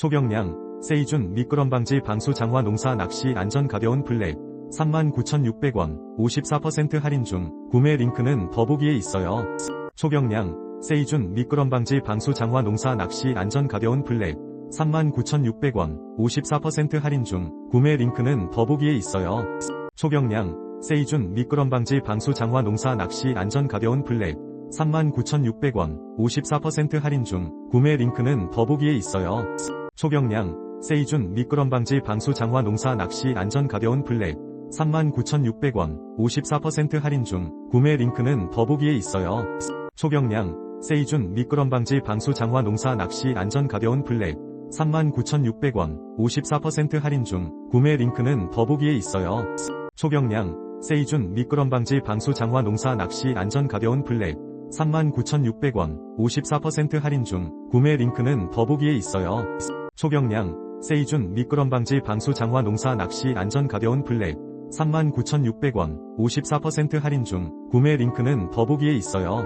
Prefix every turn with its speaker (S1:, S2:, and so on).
S1: 초경량, 세이준 미끄럼 방지 방수 장화 농사 낚시 안전 가벼운 블랙 39,600원 54% 할인 중 구매 링크는 더보기에 있어요. 초경량, 세이준 미끄럼 방지 방수 장화 농사 낚시 안전 가벼운 블랙 39,600원 54% 할인 중 구매 링크는 더보기에 있어요. 초경량, 세이준 미끄럼 방지 방수 장화 농사 낚시 안전 가벼운 블랙 39,600원 54% 할인 중 구매 링크는 더보기에 있어요. 초경량, 세이준 미끄럼 방지 방수 장화 농사 낚시 안전 가벼운 블랙 39,600원 54% 할인 중 구매 링크는 더보기에 있어요. 초경량, 세이준 미끄럼 방지 방수 장화 농사 낚시 안전 가벼운 블랙 39,600원 54% 할인 중 구매 링크는 더보기에 있어요. 초경량, 세이준 미끄럼 방지 방수 장화 농사 낚시 안전 가벼운 블랙 39,600원 54% 할인 중 구매 링크는 더보기에 있어요. 초경량, 세이준 미끄럼 방지 방수 장화 농사 낚시 안전 가벼운 블랙 39,600원 54% 할인 중 구매 링크는 더보기에 있어요.